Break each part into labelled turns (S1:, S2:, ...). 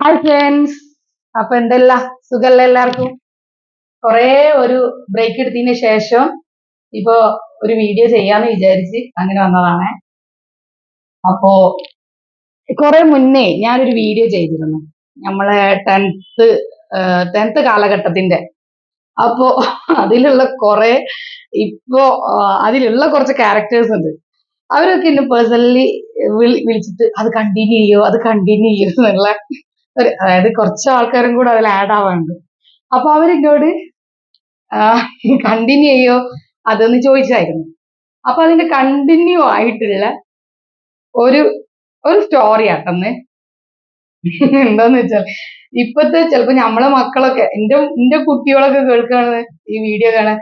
S1: Hi friends അപ്പൊ എന്തല്ല? സുഖല്ല എല്ലാവർക്കും? കൊറേ ഒരു ബ്രേക്ക് എടുത്തതിന് ശേഷം ഇപ്പൊ ഒരു വീഡിയോ ചെയ്യാന്ന് വിചാരിച്ച് അങ്ങനെ വന്നതാണ്. അപ്പോ കുറെ മുന്നേ ഞാനൊരു വീഡിയോ ചെയ്തിരുന്നു. നമ്മളെ ടെൻത്ത് ടെൻത്ത് കാലഘട്ടത്തിന്റെ. അപ്പോ അതിലുള്ള കുറെ ഇപ്പോ അതിലുള്ള കുറച്ച് ക്യാരക്ടേഴ്സ് ഉണ്ട്. അവരൊക്കെ എന്നെ പേഴ്സണലി വിളിച്ചിട്ട് അത് കണ്ടിന്യൂ ചെയ്യോ അത് കണ്ടിന്യൂ ചെയ്യോ എന്നുള്ള ഒരു അതായത് കുറച്ച് ആൾക്കാരും കൂടെ അതിൽ ആഡ് ആവാണ്ട് അപ്പൊ അവരെന്നോട് കണ്ടിന്യൂ ചെയ്യോ? അതെന്ന് ചോദിച്ചായിരുന്നു. അപ്പൊ അതിന്റെ കണ്ടിന്യൂ ആയിട്ടുള്ള ഒരു ഒരു സ്റ്റോറി ആട്ടെന്ന്. എന്താന്ന് വെച്ചാൽ ഇപ്പത്തെ ചിലപ്പോ നമ്മളെ മക്കളൊക്കെ എന്റെ എന്റെ കുട്ടികളൊക്കെ കേൾക്കാണ് ഈ വീഡിയോ കാണാൻ.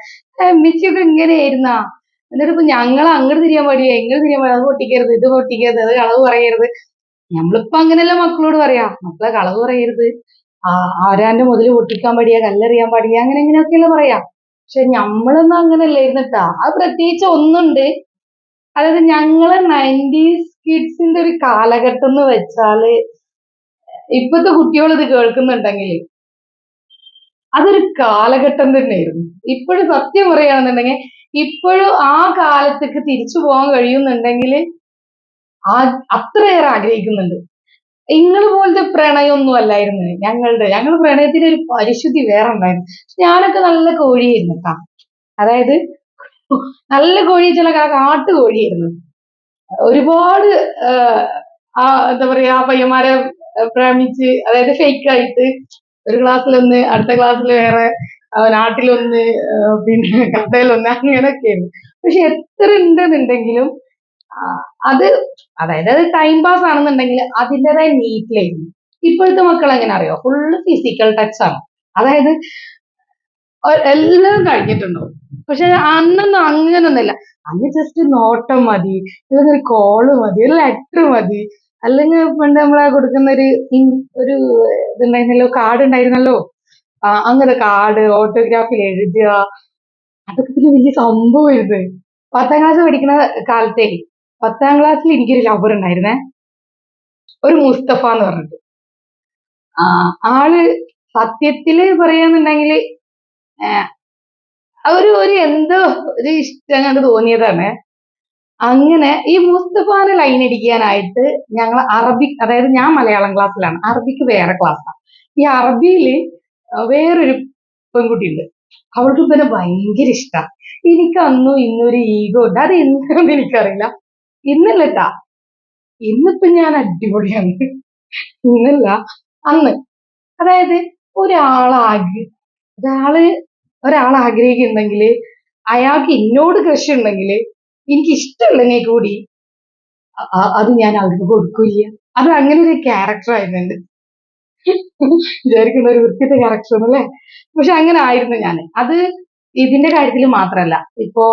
S1: മിച്ചൊക്കെ ഇങ്ങനെയായിരുന്നാ? എന്നിട്ട് ഇപ്പൊ ഞങ്ങൾ അങ്ങോട്ട് തിരിയാൻ പാടില്ല എങ്ങനെ തിരിയാൻ പാടില്ല. അത് പൊട്ടിക്കരുത് ഇത് പൊട്ടിക്കരുത് അത് കളവ് പറയരുത്. നമ്മളിപ്പോ അങ്ങനെയല്ല മക്കളോട് പറയാ? മക്കളെ കളവ് പറയരുത്. ആ ആരാന്റെ മുതൽ പൊട്ടിക്കാൻ പാടിയ കല്ലെറിയാൻ പാടിയ അങ്ങനെ ഇങ്ങനെയൊക്കെയല്ലേ പറയാ. പക്ഷെ ഞമ്മളൊന്നും അങ്ങനെയല്ലായിരുന്നു ഇരുന്നിട്ടാ? അത് പ്രത്യേകിച്ച് ഒന്നുണ്ട്. അതായത് ഞങ്ങളെ നയന്റീസ് കിഡ്സിന്റെ ഒരു കാലഘട്ടം എന്ന് വെച്ചാൽ ഇപ്പത്തെ കുട്ടികൾ ഇത് കേൾക്കുന്നുണ്ടെങ്കിൽ അതൊരു കാലഘട്ടം തന്നെയായിരുന്നു. ഇപ്പോഴും സത്യം പറയുകയാണെന്നുണ്ടെങ്കിൽ ഇപ്പോഴും ആ കാലത്തേക്ക് തിരിച്ചു പോകാൻ കഴിയുന്നുണ്ടെങ്കിൽ ആ അത്രയേറെ ആഗ്രഹിക്കുന്നുണ്ട്. നിങ്ങൾ പോലത്തെ പ്രണയമൊന്നും അല്ലായിരുന്നു ഞങ്ങളുടെ ഞങ്ങൾ പ്രണയത്തിന് ഒരു പരിശുദ്ധി വേറെ ഉണ്ടായിരുന്നു ഞാനൊക്കെ നല്ല കോഴിയായിരുന്നു കേട്ടാ. അതായത് നല്ല കോഴി ചില കാട്ടു കോഴിയായിരുന്നു. ഒരുപാട് ആ എന്താ പറയാ ആ പയ്യന്മാരെ പ്രേമിച്ച് അതായത് ഫേക്ക് ആയിട്ട് ഒരു ക്ലാസ്സിലൊന്ന് അടുത്ത ക്ലാസ്സിൽ വേറെ നാട്ടിലൊന്ന് പിന്നെ കഥയിലൊന്ന് അങ്ങനെയൊക്കെയായിരുന്നു. പക്ഷെ എത്ര ഉണ്ടെന്നുണ്ടെങ്കിലും അത് അതായത് അത് ടൈം പാസ് ആണെന്നുണ്ടെങ്കിൽ അതിന്റെതായ നീറ്റിലേക്ക് ഇപ്പോഴത്തെ മക്കൾ എങ്ങനെ അറിയോ? ഫുള്ള് ഫിസിക്കൽ ടച്ച് ആണ്. അതായത് എല്ലാം കഴിഞ്ഞിട്ടുണ്ടാവും പക്ഷെ അന്നൊന്നും അങ്ങനൊന്നുമില്ല. അന്ന് ജസ്റ്റ് നോട്ടം മതി അല്ലെങ്കിൽ ഒരു കോൾ മതി ഒരു ലെറ്റർ മതി. അല്ലെങ്കിൽ പണ്ട് നമ്മളെ കൊടുക്കുന്ന ഒരു ഒരു ഇതുണ്ടായിരുന്നല്ലോ കാർഡ് ഉണ്ടായിരുന്നല്ലോ. അങ്ങനെ കാർഡ് ഓട്ടോഗ്രാഫിൽ എഴുതുക. അതൊക്കെ പിന്നെ വലിയ സംഭവമായിരുന്നു. പത്താം ക്ലാസ് പഠിക്കുന്ന കാലത്തേ പത്താം ക്ലാസ്സിൽ എനിക്കൊരു ലവർ ഉണ്ടായിരുന്നേ. ഒരു മുസ്തഫ എന്ന് പറഞ്ഞിട്ട്. ആൾ സത്യത്തിൽ പറയാന്നുണ്ടെങ്കിൽ ഒരു ഒരു എന്തോ ഒരു ഇഷ്ടം കണ്ട് തോന്നിയതാണ്. അങ്ങനെ ഈ മുസ്തഫാനെ ലൈൻ അടിക്കാനായിട്ട് ഞങ്ങൾ അറബിക് അതായത് ഞാൻ മലയാളം ക്ലാസ്സിലാണ് അറബിക്ക് വേറെ ക്ലാസ്സാണ് ഈ അറബിയിൽ വേറൊരു പെൺകുട്ടി ഉണ്ട് അവൾക്ക് പിന്നെ ഭയങ്കര ഇഷ്ടമാണ് എനിക്ക് അന്നും ഇന്നൊരു ഈഗോ ഉണ്ട്. അത് എന്താണെന്ന് എനിക്കറിയില്ല. ഇന്നല്ലട്ടാ. ഇന്നിപ്പോ ഞാൻ അടിപൊളിയാണ്. ഇന്നല്ല. അന്ന്. അതായത് ഒരാളാഗ് ഒരാൾ ഒരാൾ ആഗ്രഹിക്കുന്നുണ്ടെങ്കിൽ അയാൾക്ക് എന്നോട് കൃഷി ഉണ്ടെങ്കിൽ എനിക്ക് ഇഷ്ടമുള്ളതിനെ കൂടി അത് ഞാൻ അവർക്ക് കൊടുക്കില്ല. അത് അങ്ങനെ ഒരു ക്യാരക്ടർ ആയിരുന്നുണ്ട്. വിചാരിക്കുന്ന ഒരു വൃത്തിയുടെ ക്യാരക്ടർ അല്ലേ പക്ഷെ അങ്ങനെ ആയിരുന്നു ഞാൻ. അത് ഇതിന്റെ കാര്യത്തിൽ മാത്രമല്ല ഇപ്പോ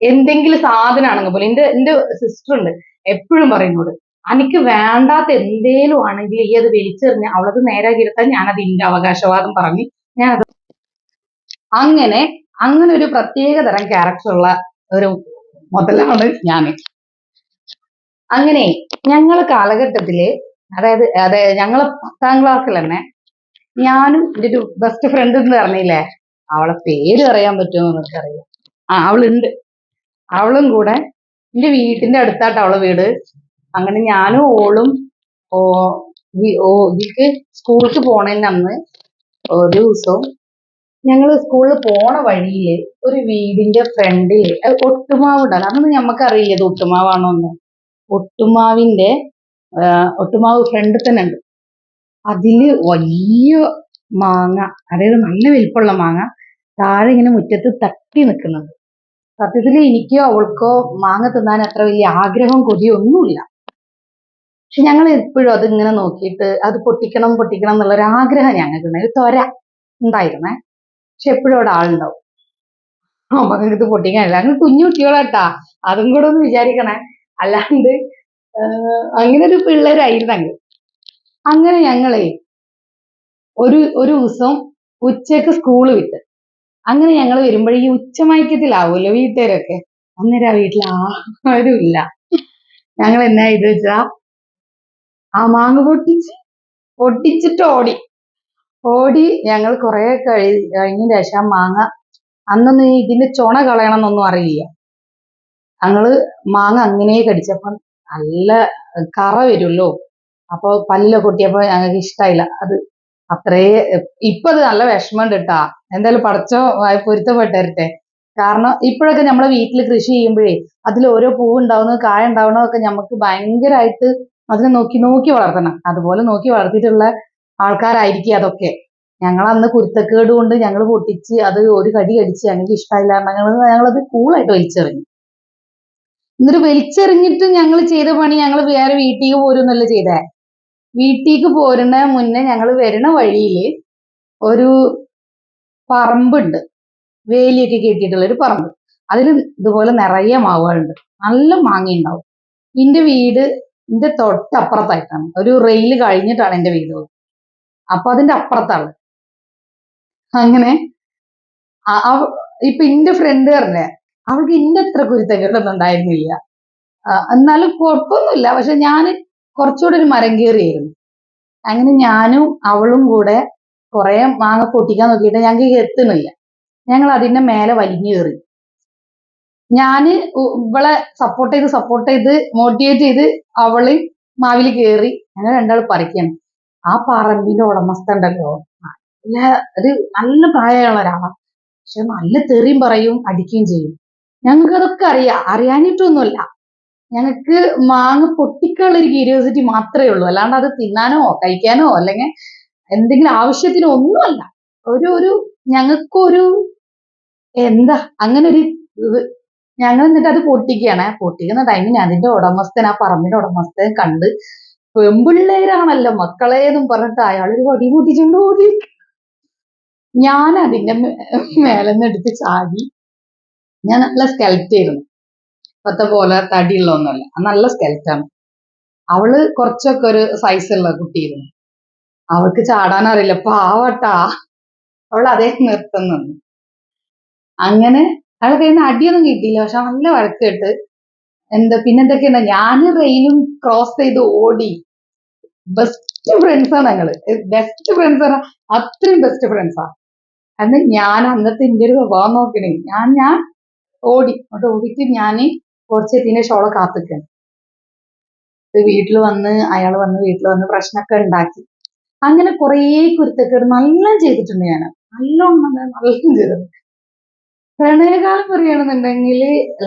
S1: എന്തെങ്കിലും സാധനമാണെങ്കിൽ പോലും. എന്റെ എന്റെ സിസ്റ്റർ ഉണ്ട്. എപ്പോഴും പറയുന്നോട് എനിക്ക് വേണ്ടാത്ത എന്തേലും ആണെങ്കിൽ ഈ അത് വലിച്ചെറിഞ്ഞ് അവളത് നേരാക്കി ഞാൻ ഞാനത് എന്റെ അവകാശവാദം പറഞ്ഞ്. ഞാനത് അങ്ങനെ അങ്ങനെ ഒരു പ്രത്യേക തരം ക്യാരക്ടർ ഉള്ള ഒരു മുതലാണ് ഞാൻ അങ്ങനെ ഞങ്ങളെ കാലഘട്ടത്തിൽ അതായത് അതായത് ഞങ്ങളെ പത്താം ക്ലാസ്സിൽ തന്നെ ഞാനും എന്റെ ഒരു ബെസ്റ്റ് ഫ്രണ്ട് എന്ന് പറഞ്ഞില്ലേ? അവളെ പേര് അറിയാൻ പറ്റുമോ എന്നൊക്കെ അറിയാം ആ അവളുണ്ട്. അവളും കൂടെ എന്റെ വീട്ടിന്റെ അടുത്താട്ടോ അവളെ വീട്. അങ്ങനെ ഞാനും ഓളും ഓ ഇതിക്ക് സ്കൂൾക്ക് പോണതിന് അന്ന് ഒരു ദിവസം ഞങ്ങൾ സ്കൂളിൽ പോണ വഴിയിൽ ഒരു വീടിന്റെ ഫ്രണ്ടിൽ ഒട്ടുമാവ് ഉണ്ടാകും അതൊന്നും ഞമ്മക്കറിയില്ല ഒട്ടുമാവാണോ എന്ന്? ഒട്ടുമാവിന്റെ ഒട്ടുമാവ് ഫ്രണ്ടിൽ തന്നെ ഉണ്ട്. അതിൽ വലിയ മാങ്ങ അതായത് നല്ല വലിപ്പമുള്ള മാങ്ങ താഴെ ഇങ്ങനെ മുറ്റത്ത് തട്ടി നിൽക്കുന്നുണ്ട്. സത്യത്തിൽ എനിക്കോ അവൾക്കോ മാങ്ങ തിന്നാൻ അത്ര വലിയ ആഗ്രഹം കൊതിയൊന്നുമില്ല. പക്ഷെ ഞങ്ങൾ എപ്പോഴും അതിങ്ങനെ നോക്കിയിട്ട് അത് പൊട്ടിക്കണം പൊട്ടിക്കണം എന്നുള്ള ഒരു ആഗ്രഹം ഞങ്ങൾക്ക് ഒരു തൊര ഉണ്ടായിരുന്നേ. പക്ഷെ എപ്പോഴും അവിടെ ആളുണ്ടാവും. അപ്പൊ ഇത് പൊട്ടിക്കാനില്ല. അങ്ങനെ കുഞ്ഞു കുട്ടികളാട്ടാ. അതും കൂടെ ഒന്ന് വിചാരിക്കണേ. അല്ലാണ്ട് അങ്ങനെ ഒരു പിള്ളേരായിരുന്നു അങ്ങ്. അങ്ങനെ ഞങ്ങളെ ഒരു ഒരു ദിവസം ഉച്ചയ്ക്ക് സ്കൂൾ വിട്ട് അങ്ങനെ ഞങ്ങൾ വരുമ്പോഴേ ഈ ഉച്ചമയക്കത്തിലാവുമല്ലോ വീട്ടുകാരൊക്കെ. അന്നേരം ആ വീട്ടിൽ ആരും ഇല്ല ഞങ്ങൾ എന്നാ ഇത് വെച്ചാ ആ മാങ്ങ പൊട്ടിച്ച് പൊട്ടിച്ചിട്ട് ഓടി. ഓടി ഞങ്ങൾ കുറെ കഴി കഴിഞ്ഞ ശേഷം മാങ്ങ അന്നൊന്നും ഇതിന്റെ ചുണ കളയണം എന്നൊന്നും അറിയില്ല. ഞങ്ങൾ മാങ്ങ അങ്ങനെ കടിച്ചപ്പം നല്ല കറ വരുമല്ലോ അപ്പൊ പല്ലിലൊക്കെ കൊട്ടിയപ്പോ ഞങ്ങൾക്ക് ഇഷ്ടായില്ല. അത് അത്രേ ഇപ്പൊ അത് നല്ല വിഷമമുണ്ട് കേട്ടാ എന്തായാലും പടച്ചോ പൊരുത്തപ്പെട്ടരട്ടെ കാരണം ഇപ്പോഴൊക്കെ നമ്മളെ വീട്ടിൽ കൃഷി ചെയ്യുമ്പോഴേ അതിൽ ഓരോ പൂവ് ഉണ്ടാവുന്നത് കായ ഉണ്ടാവുന്നതൊക്കെ നമുക്ക് ഭയങ്കരമായിട്ട് അതിനെ നോക്കി നോക്കി വളർത്തണം. അതുപോലെ നോക്കി വളർത്തിയിട്ടുള്ള ആൾക്കാരായിരിക്കും അതൊക്കെ. ഞങ്ങൾ അന്ന് കുരുത്തക്കേട് കൊണ്ട് ഞങ്ങൾ പൊട്ടിച്ച് അത് ഒരു കടി കടിച്ച് ഞങ്ങൾക്ക് ഞങ്ങൾ ഞങ്ങളത് കൂളായിട്ട് വലിച്ചെറിഞ്ഞു. എന്നിട്ട് വലിച്ചെറിഞ്ഞിട്ട് ഞങ്ങൾ ചെയ്ത പണി ഞങ്ങൾ വേറെ വീട്ടിൽ പോരുന്നല്ല ചെയ്തേ? വീട്ടിലേക്ക് പോരുന്ന മുന്നേ ഞങ്ങൾ വരുന്ന വഴിയിൽ ഒരു പറമ്പുണ്ട്. വേലിയൊക്കെ കെട്ടിയിട്ടുള്ള ഒരു പറമ്പ്. അതിൽ ഇതുപോലെ നിറയെ മാവുകളുണ്ട്. നല്ല മാങ്ങ ഉണ്ടാവും എന്റെ വീട് എന്റെ തൊട്ടപ്പുറത്തായിട്ടാണ്. ഒരു റെയിൽ കഴിഞ്ഞിട്ടാണ് എന്റെ വീട് അപ്പൊ അതിന്റെ അപ്പുറത്താണ്. അങ്ങനെ ഇപ്പൊ എന്റെ ഫ്രണ്ട് പറഞ്ഞ അവൾക്ക് എന്റെ അത്ര കുരുത്തക്കേടൊന്നും ഉണ്ടായിരുന്നില്ല. എന്നാലും കുഴപ്പമൊന്നുമില്ല. പക്ഷെ ഞാൻ കുറച്ചുകൂടെ ഒരു മരം കയറിയായിരുന്നു അങ്ങനെ ഞാനും അവളും കൂടെ കുറെ മാങ്ങ പൊട്ടിക്കാൻ നോക്കിയിട്ട് ഞങ്ങൾക്ക് എത്തുന്നില്ല. ഞങ്ങൾ അതിന്റെ മേലെ വലിഞ്ഞു കയറി. ഞാൻ ഇവളെ സപ്പോർട്ട് ചെയ്ത് സപ്പോർട്ട് ചെയ്ത് മോട്ടിവേറ്റ് ചെയ്ത് അവൾ മാവിൽ കയറി. ഞങ്ങൾ രണ്ടാൾ പറിക്കണം. ആ പറമ്പിന്റെ ഉടമസ്ഥ ഉണ്ടല്ലോ. നല്ല ഒരു നല്ല പ്രായമുള്ള ഒരാളാണ് പക്ഷെ നല്ല തെറിയും പറയും അടിക്കുകയും ചെയ്യും. ഞങ്ങൾക്ക് അതൊക്കെ അറിയാം. അറിയാനിട്ടൊന്നുമല്ല ഞങ്ങൾക്ക് മാങ്ങ പൊട്ടിക്കാനുള്ള ഒരു ക്യൂരിയോസിറ്റി മാത്രമേ ഉള്ളൂ. അല്ലാണ്ട് അത് തിന്നാനോ കഴിക്കാനോ അല്ലെങ്കിൽ എന്തെങ്കിലും ആവശ്യത്തിനോ ഒന്നുമല്ല ഒരു ഒരു ഞങ്ങൾക്കൊരു എന്താ അങ്ങനെ ഒരു ഞങ്ങൾ എന്നിട്ട് അത് പൊട്ടിക്കുകയാണ്. പൊട്ടിക്കുന്ന ടൈമിന് അതിന്റെ ഉടമസ്ഥൻ ആ പറമ്പിന്റെ ഉടമസ്ഥൻ കണ്ട് പെമ്പിള്ളേരാണല്ലോ മക്കളെ എന്നും പറഞ്ഞിട്ട് അയാൾ ഒരു വടി കൂട്ടിച്ചുണ്ട് ഓടി. ഞാൻ അതിന്റെ മേലെ മേലെന്ന് എടുത്ത് ചാടി. ഞാൻ നല്ല സ്കെൽറ്റ് ആയിരുന്നു. ഇപ്പത്തെ പോലെ തടിയുള്ള ഒന്നുമല്ല നല്ല സ്കെൽറ്റാണ് അവൾ കുറച്ചൊക്കെ ഒരു സൈസുള്ള കുട്ടിയിരുന്നു. അവൾക്ക് ചാടാൻ അറിയില്ല. പാവട്ടാ. അവൾ അതേ നിർത്തുന്നു അങ്ങനെ അയാളെ കയ്യിൽ നിന്ന് അടിയൊന്നും കിട്ടിയില്ല. പക്ഷെ നല്ല വഴക്കിട്ട് എന്താ എന്താ പിന്നെന്തൊക്കെയാണ് ഞാൻ റെയിലും ക്രോസ് ചെയ്ത് ഓടി. ബെസ്റ്റ് ഫ്രണ്ട്സ് ആണ് ഞങ്ങൾ. ബെസ്റ്റ് ഫ്രണ്ട്സ് ആണ്. അത്രയും ബെസ്റ്റ് ഫ്രണ്ട്സാ അന്ന് ഞാൻ അന്നത്തെ എന്റെ ഒരു സ്വഭാവം നോക്കണേ ഞാൻ ഞാൻ ഓടി. അങ്ങോട്ട് ഓടിയിട്ട് ഞാൻ കുറച്ച് എത്തിനേഷം അവളെ കാത്തിക്കണം. വീട്ടിൽ വന്ന് അയാൾ വന്ന് വീട്ടിൽ വന്ന് പ്രശ്നമൊക്കെ ഉണ്ടാക്കി. അങ്ങനെ കുറേ കുരുത്തക്കേട് നല്ല ചെയ്തിട്ടുണ്ട് ഞാൻ. നല്ലോണം നല്ല ചെയ്തത് പ്രണയകാലം പറയുകയാണെന്നുണ്ടെങ്കിൽ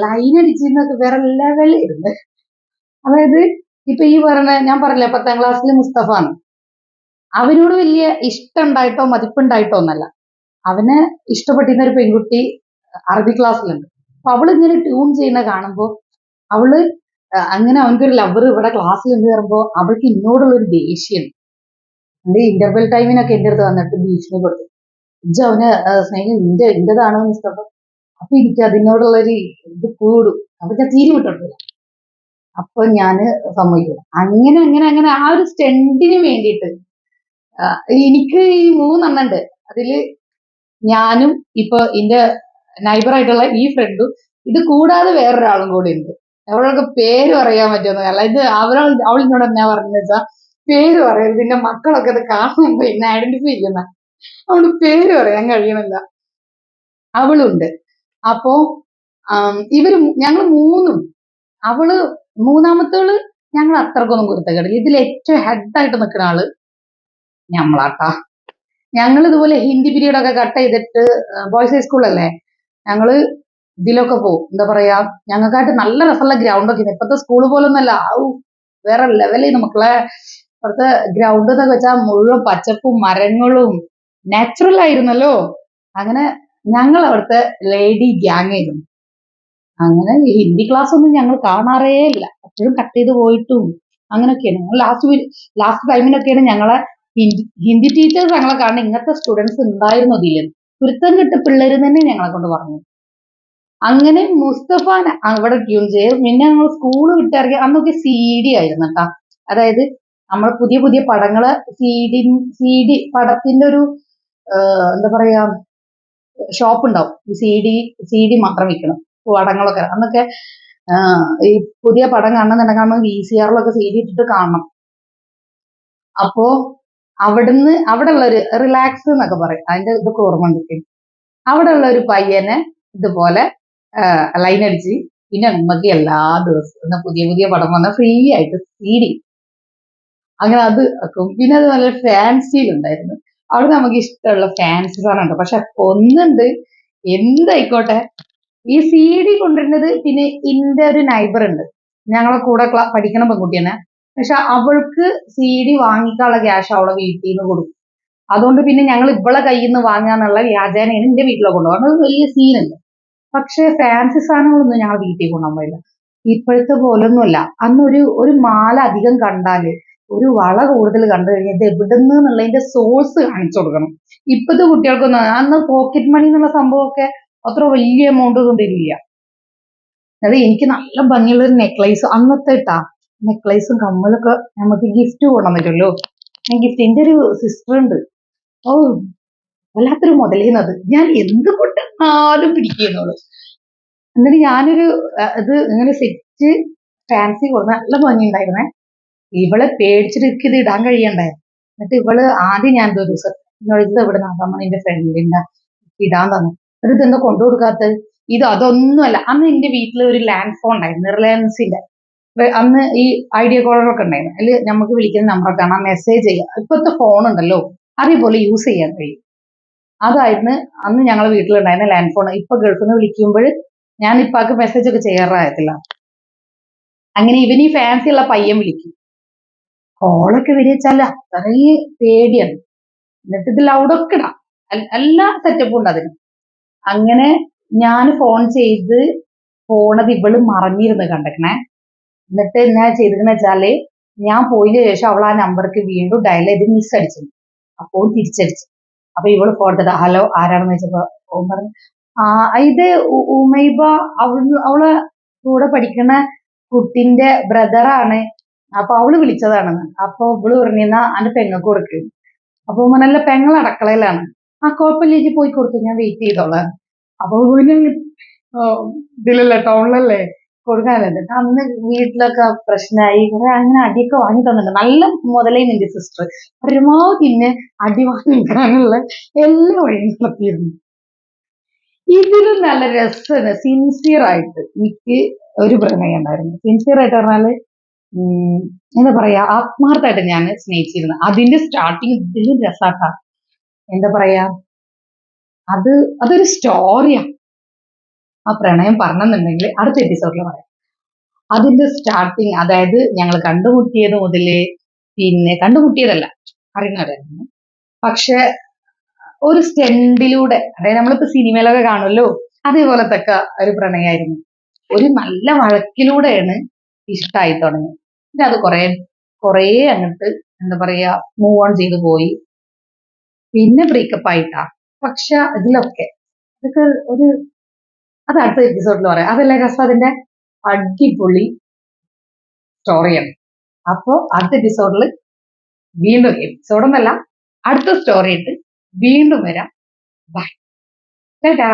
S1: ലൈൻ അടിച്ചിരുന്നൊക്കെ വേറെ ലെവലായിരുന്നു അതായത് ഇപ്പൊ ഈ പറഞ്ഞ ഞാൻ പറഞ്ഞില്ല പത്താം ക്ലാസ്സിൽ മുസ്തഫ ആണ്. അവനോട് വലിയ ഇഷ്ടം ഉണ്ടായിട്ടോ മതിപ്പുണ്ടായിട്ടോ ഒന്നല്ല അവന് ഇഷ്ടപ്പെട്ടിരുന്ന ഒരു പെൺകുട്ടി അറബി ക്ലാസ്സിലുണ്ട് അപ്പൊ അവൾ ഇങ്ങനെ ട്യൂൺ ചെയ്യുന്ന കാണുമ്പോ അവൾ അങ്ങനെ അവനക്കൊരു ലവർ ഇവിടെ ക്ലാസ്സിൽ എന്ന് കയറുമ്പോ അവൾക്ക് എന്നോടുള്ള ഒരു ദേഷ്യം എന്റെ ഇന്റർവെൽ ടൈമിനൊക്കെ എന്റെ അടുത്ത് വന്നിട്ട് ഭീഷണി കൊടുത്തു. ഇജ്ജ് അവന് സ്നേഹം നിന്റെ ഇന്റെ എന്ന് ഇഷ്ടപ്പെട്ടു അപ്പൊ എനിക്ക് അതിനോടുള്ളൊരു ഇത് കൂടും. അപ്പൊ ഞാൻ തീരെ വിട്ടിട്ടില്ല അപ്പൊ ഞാൻ സമ്മതിക്കും അങ്ങനെ അങ്ങനെ അങ്ങനെ ആ ഒരു സ്റ്റണ്ടിന് വേണ്ടിയിട്ട് എനിക്ക് ഈ മൂന്നെണ്ണുണ്ട്. അതിൽ ഞാനും ഇപ്പൊ എന്റെ നൈബറായിട്ടുള്ള ഈ ഫ്രണ്ടും ഇത് കൂടാതെ വേറൊരാളും കൂടി ഉണ്ട്. അവളൊക്കെ പേര് പറയാൻ പറ്റുമെന്ന് ഇത് അവരോ അവളിനോട് എന്നാ പറഞ്ഞു പേര് പറയരുത് പിന്നെ മക്കളൊക്കെ ഇത് കാണുമ്പോ ഇന്ന് ഐഡന്റിഫൈ ചെയ്യുന്ന. അവൾ പേര് പറയാൻ കഴിയണില്ല. അവളുണ്ട്. അപ്പോ ഇവർ ഞങ്ങൾ മൂന്നും അവൾ മൂന്നാമത്തേൾ ഞങ്ങൾ അത്രക്കൊന്നും കുരുത്തക്കേടില്ല ഇതിൽ ഏറ്റവും ഹെഡായിട്ട് നിൽക്കുന്ന ആൾ ഞമ്മളാട്ടാ. ഞങ്ങൾ ഇതുപോലെ ഹിന്ദി പീരീഡ് ഒക്കെ കട്ട് ചെയ്തിട്ട് ബോയ്സ് ഹൈസ്കൂളല്ലേ ഞങ്ങൾ ഇതിലൊക്കെ പോകും എന്താ പറയാ ഞങ്ങൾക്കായിട്ട് നല്ല രസമുള്ള ഗ്രൗണ്ട് ഒക്കെ ഇപ്പത്തെ സ്കൂൾ പോലൊന്നല്ല ഔ വേറെ ലെവലിൽ മക്കളെ. ഇപ്പോഴത്തെ ഗ്രൗണ്ട് എന്നൊക്കെ വെച്ചാൽ മുഴുവൻ പച്ചപ്പും മരങ്ങളും നാച്ചുറൽ ആയിരുന്നല്ലോ. അങ്ങനെ ഞങ്ങൾ അവിടുത്തെ ലേഡി ഗ്യാങ് ആയിരുന്നു അങ്ങനെ ഹിന്ദി ക്ലാസ് ഒന്നും ഞങ്ങൾ കാണാറേ ഇല്ല. അപ്പോഴും കട്ട് ചെയ്ത് പോയിട്ടും അങ്ങനെയൊക്കെയാണ്. ലാസ്റ്റ് ലാസ്റ്റ് ടൈമിനൊക്കെയാണ് ഞങ്ങളെ ഹിന്ദി ഹിന്ദി ടീച്ചേഴ്സ് ഞങ്ങളെ കാണുന്ന ഇങ്ങനത്തെ സ്റ്റുഡൻസ് ഉണ്ടായിരുന്നു അതിൽ കുരുത്തം കിട്ട പിള്ളേര് തന്നെ ഞങ്ങളെ കൊണ്ട് പറഞ്ഞു. അങ്ങനെ മുസ്തഫാൻ അവിടെ ട്യൂൺ ചെയ്യും പിന്നെ ഞങ്ങൾ സ്കൂൾ വിട്ടിറങ്ങി അന്നൊക്കെ സി ഡി ആയിരുന്നു കേട്ടാ. അതായത് നമ്മൾ പുതിയ പുതിയ പടങ്ങൾ സി ഡി സി ഡി പടത്തിന്റെ ഒരു എന്താ പറയാ ഷോപ്പ് ഉണ്ടാവും. സി ഡി സി ഡി മാത്രം വിൽക്കണം. പടങ്ങളൊക്കെ. അന്നൊക്കെ ഈ പുതിയ പടം കാണുന്നുണ്ടെങ്കിൽ നമ്മൾ വി സി ആറിലൊക്കെ സി ഡി ഇട്ടിട്ട് കാണണം. അപ്പോ അവിടുന്ന് അവിടെ ഉള്ള ഒരു റിലാക്സ് എന്നൊക്കെ പറയും. അതിന്റെ ഇതൊക്കെ ഓർമ്മ ഉണ്ട് അവിടെ ഉള്ള ഒരു പയ്യനെ ഇതുപോലെ ലൈൻ അടിച്ച് പിന്നെ നമുക്ക് എല്ലാ ദിവസവും പുതിയ പുതിയ പടം വന്ന ഫ്രീ ആയിട്ട് സി അങ്ങനെ അത് വെക്കും. പിന്നെ അത് നല്ല ഫാൻസിയിലുണ്ടായിരുന്നു അവിടെ നമുക്ക് ഇഷ്ടമുള്ള ഫാൻസി സാധനമുണ്ട് പക്ഷെ ഒന്നുണ്ട്. എന്തായിക്കോട്ടെ. ഈ സി ഡി കൊണ്ടിരുന്നത് പിന്നെ ഇന്റെ ഒരു നൈബർ ഉണ്ട്. ഞങ്ങളെ കൂടെ പഠിക്കണ പെൺകുട്ടിയാണ്. പക്ഷെ അവൾക്ക് സി ഡി വാങ്ങിക്കാനുള്ള ക്യാഷ് അവളെ വീട്ടിൽ നിന്ന് കൊടുക്കും. അതുകൊണ്ട് പിന്നെ ഞങ്ങൾ ഇവളെ കയ്യിൽ നിന്ന് വാങ്ങാന്നുള്ള വ്യാജേനയാണ് എന്റെ വീട്ടിലെ കൊണ്ടുപോകും അത് വലിയ സീനല്ല പക്ഷെ ഫാൻസി സാധനങ്ങളൊന്നും ഞങ്ങൾ വീട്ടിൽ കൊണ്ടുപോകാൻ പോയില്ല ഇപ്പോഴത്തെ പോലൊന്നുമല്ല. അന്ന് ഒരു മാല അധികം കണ്ടാൽ ഒരു വള കൂടുതൽ കണ്ടു കഴിഞ്ഞാൽ ഇത് എന്നുള്ളതിന്റെ സോഴ്സ് കാണിച്ചു കൊടുക്കണം. ഇപ്പോഴത്തെ കുട്ടികൾക്കൊന്നും അന്ന് പോക്കറ്റ് മണി എന്നുള്ള സംഭവമൊക്കെ അത്ര വലിയ എമൗണ്ട് ഒന്നും തരില്ല. അത് എനിക്ക് നല്ല ഭംഗിയുള്ള ഒരു നെക്ലൈസ് അന്നത്തെ ഇട്ടാ നെക്ലേസും കമ്മലൊക്കെ നമുക്ക് ഗിഫ്റ്റ് കൊണ്ടുവന്നിട്ടല്ലോ. ഗിഫ്റ്റ് എന്റെ ഒരു സിസ്റ്റർ ഉണ്ട്. ഓ വല്ലാത്തൊരു മുതലേന്നത്. ഞാൻ എന്ത് കൊണ്ടാലും പിടിക്കുന്നുള്ളു എന്നിട്ട് ഞാനൊരു ഇത് ഇങ്ങനെ സെറ്റ് ഫാൻസി കൊടുത്ത് നല്ല ഭംഗി ഉണ്ടായിരുന്നേ ഇവളെ പേടിച്ചിട്ട് ഇത് ഇടാൻ കഴിയണ്ടേ? എന്നിട്ട് ഇവൾ ആദ്യം ഞാൻ ഒരു ദിവസം എന്നോട് ഇത് എവിടെ നിന്നാ എന്റെ ഫ്രണ്ടിന്റെ ഇടാൻ തന്നു. എന്നിട്ട് ഇതെന്താ കൊണ്ടു കൊടുക്കാത്തത് ഇത് അതൊന്നുമല്ല. അന്ന് എന്റെ വീട്ടിൽ ഒരു ലാൻഡ് ഫോൺ ഉണ്ടായിരുന്നു റിലയൻസിന്റെ അന്ന് ഈ ഐഡിയ കോളറൊക്കെ ഉണ്ടായിരുന്നു. അതിൽ നമുക്ക് വിളിക്കുന്ന നമ്പർ കാണാം മെസ്സേജ് ചെയ്യാം ഇപ്പോഴത്തെ ഫോൺ ഉണ്ടല്ലോ. അതേപോലെ യൂസ് ചെയ്യാൻ കഴിയും. അതായിരുന്നു അന്ന് ഞങ്ങളെ വീട്ടിലുണ്ടായിരുന്ന ലാൻഡ് ഫോൺ ഇപ്പൊ ഗൾഫിൽ വിളിക്കുമ്പോൾ ഞാൻ ഇപ്പാക്ക് മെസ്സേജ് ഒക്കെ ചെയ്യാറായത്തില്ല അങ്ങനെ ഇവന് ഫാൻസി ഉള്ള പയ്യൻ വിളിക്കും. കോളൊക്കെ വരിച്ചാൽ അത്രയും പേടിയാണ്. എന്നിട്ട് ഇത് ലൗഡൊക്കെ ഇടാം. എല്ലാ സെറ്റപ്പും ഉണ്ട് അതിന്. അങ്ങനെ ഞാൻ ഫോൺ ചെയ്ത് പോണത് ഇവൾ മറഞ്ഞിരുന്ന് കണ്ടേക്കണേ. എന്നിട്ട് എന്നാ ചെയ്തതെന്ന് വെച്ചാൽ ഞാൻ പോയതിനു ശേഷം അവൾ ആ നമ്പർക്ക് വീണ്ടും ഡയൽ ചെയ്ത് മിസ് അടിച്ചു. അപ്പോൾ തിരിച്ചടിച്ചു. അപ്പൊ ഇവൾ ഫോൺ എടുത്തത് ഹലോ ആരാണെന്ന് വെച്ചപ്പോ ഓൻ പറഞ്ഞു ആ ഇത് ഉമൈബ അവൾ അവൾ കൂടെ പഠിക്കുന്ന കുട്ടിന്റെ ബ്രദറാണ് അപ്പൊ അവൾ വിളിച്ചതാണെന്ന്. അപ്പൊ ഇവൾ പറഞ്ഞാ അന്റെ പെങ്ങൾക്ക് കൊടുക്കും. അപ്പൊ നല്ല പെങ്ങൾ അടക്കളയിലാണ്. ആ കുഴപ്പമില്ലേക്ക് പോയി കൊടുത്തു ഞാൻ വെയിറ്റ് ചെയ്തോളാം. അപ്പൊ ഇതിലല്ലേ ടൗണിലല്ലേ കൊടുക്കാനല്ലേ എന്നിട്ട് അന്ന് വീട്ടിലൊക്കെ പ്രശ്നമായി കുറെ അങ്ങനെ അടിയൊക്കെ വാങ്ങി തന്നിട്ടുണ്ട്. നല്ല മുതലേ നിന്റെ സിസ്റ്റർ പരമാവധി പിന്നെ അടി വാങ്ങിക്കാനുള്ള എല്ലാ വഴിയും നടത്തിയിരുന്നു ഇതിലും നല്ല രസമാണ്. സിൻസിയർ ആയിട്ട് എനിക്ക് ഒരു പ്രണയം ഉണ്ടായിരുന്നു. സിൻസിയർ ആയിട്ട് പറഞ്ഞാൽ എന്താ പറയാ ആത്മാർത്ഥമായിട്ട് ഞാൻ സ്നേഹിച്ചിരുന്നു. അതിന്റെ സ്റ്റാർട്ടിങ് ഇതിലും രസാട്ടാ. എന്താ പറയാ അത് അതൊരു സ്റ്റോറിയാ ആ പ്രണയം പറഞ്ഞെന്നുണ്ടെങ്കിൽ അടുത്ത എപ്പിസോഡിൽ പറയാം. അതിന്റെ സ്റ്റാർട്ടിങ് അതായത് ഞങ്ങൾ കണ്ടുമുട്ടിയത് മുതൽ പിന്നെ കണ്ടുമുട്ടിയതല്ല അറിയുന്നവരായിരുന്നു. പക്ഷെ ഒരു സ്റ്റെൻഡിലൂടെ അതായത് നമ്മളിപ്പോ സിനിമയിലൊക്കെ കാണുമല്ലോ അതേപോലത്തെ ഒക്കെ ഒരു പ്രണയമായിരുന്നു ഒരു നല്ല വഴക്കിലൂടെയാണ് ഇഷ്ടമായി തുടങ്ങി പിന്നെ അത് കുറെ കുറേ അങ്ങോട്ട് എന്താ പറയാ മൂവ് ഓൺ ചെയ്തു പോയി. പിന്നെ ബ്രേക്കപ്പ് ആയിട്ടാ. പക്ഷെ ഇതിലൊക്കെ ഇതൊക്കെ ഒരു അത് അടുത്ത എപ്പിസോഡിൽ പറയാം. അതല്ലേ അതിന്റെ അടിപൊളി സ്റ്റോറിയാണ് അപ്പോ അടുത്ത എപ്പിസോഡിൽ വീണ്ടും എപ്പിസോഡൊന്നല്ല അടുത്ത സ്റ്റോറി ആയിട്ട് വീണ്ടും വരാം. ബൈ ടാറ്റാ